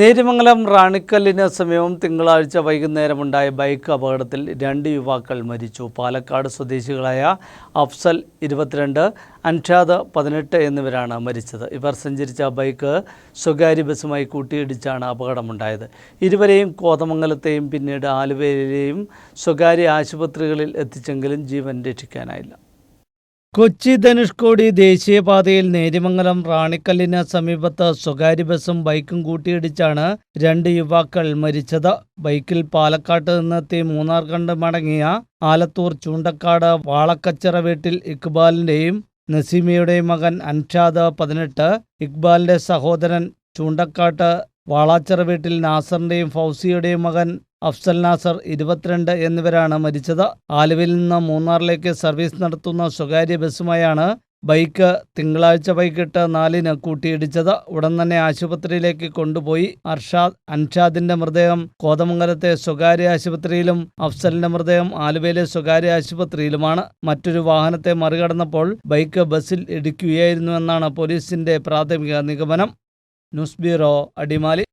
നേരിമംഗലം റാണിക്കല്ലിന് സമീപം തിങ്കളാഴ്ച വൈകുന്നേരമുണ്ടായ ബൈക്ക് അപകടത്തിൽ രണ്ട് യുവാക്കൾ മരിച്ചു. പാലക്കാട് സ്വദേശികളായ അഫ്സൽ ഇരുപത്തിരണ്ട് അൻഷാദ് പതിനെട്ട് എന്നിവരാണ് മരിച്ചത്. ഇവർ സഞ്ചരിച്ച ബൈക്ക് സ്വകാര്യ ബസ്സുമായി കൂട്ടിയിടിച്ചാണ് അപകടമുണ്ടായത്. ഇരുവരെയും കോതമംഗലത്തെയും പിന്നീട് ആലുവയിലെയും സ്വകാര്യ ആശുപത്രികളിൽ എത്തിച്ചെങ്കിലും ജീവൻ രക്ഷിക്കാനായില്ല. കൊച്ചി ധനുഷ്കോടി ദേശീയപാതയിൽ നേരിമംഗലം റാണിക്കല്ലിന് സമീപത്ത് സ്വകാര്യ ബസ്സും ബൈക്കും കൂട്ടിയിടിച്ചാണ് രണ്ട് യുവാക്കൾ മരിച്ചത്. ബൈക്കിൽ പാലക്കാട്ട് നിന്നെത്തി മൂന്നാർ കണ്ട് മടങ്ങിയ ആലത്തൂർ ചൂണ്ടക്കാട് വാളക്കച്ചറ വീട്ടിൽ ഇക്ബാലിന്റെയും നസീമയുടെയും മകൻ അൻഷാദ് പതിനെട്ട് ഇക്ബാലിന്റെ സഹോദരൻ ചൂണ്ടക്കാട്ട് വാളാച്ചിറ വീട്ടിൽ നാസറിന്റെയും ഫൗസിയുടെയും മകൻ അഫ്സൽ നാസർ ഇരുപത്തിരണ്ട് എന്നിവരാണ് മരിച്ചത്. ആലുവയിൽ നിന്ന് മൂന്നാറിലേക്ക് സർവീസ് നടത്തുന്ന സ്വകാര്യ ബസ്സുമായാണ് ബൈക്ക് തിങ്കളാഴ്ച വൈകിട്ട് നാലിന് കൂട്ടിയിടിച്ചത്. ഉടൻ തന്നെ ആശുപത്രിയിലേക്ക് കൊണ്ടുപോയി. അർഷാദ് അൻഷാദിന്റെ മൃതദേഹം കോതമംഗലത്തെ സ്വകാര്യ ആശുപത്രിയിലും അഫ്സലിന്റെ മൃതദേഹം ആലുവയിലെ സ്വകാര്യ ആശുപത്രിയിലുമാണ്. മറ്റൊരു വാഹനത്തെ മറികടന്നപ്പോൾ ബൈക്ക് ബസ്സിൽ ഇടിക്കുകയായിരുന്നുവെന്നാണ് പോലീസിന്റെ പ്രാഥമിക നിഗമനം. News bureau Adimali.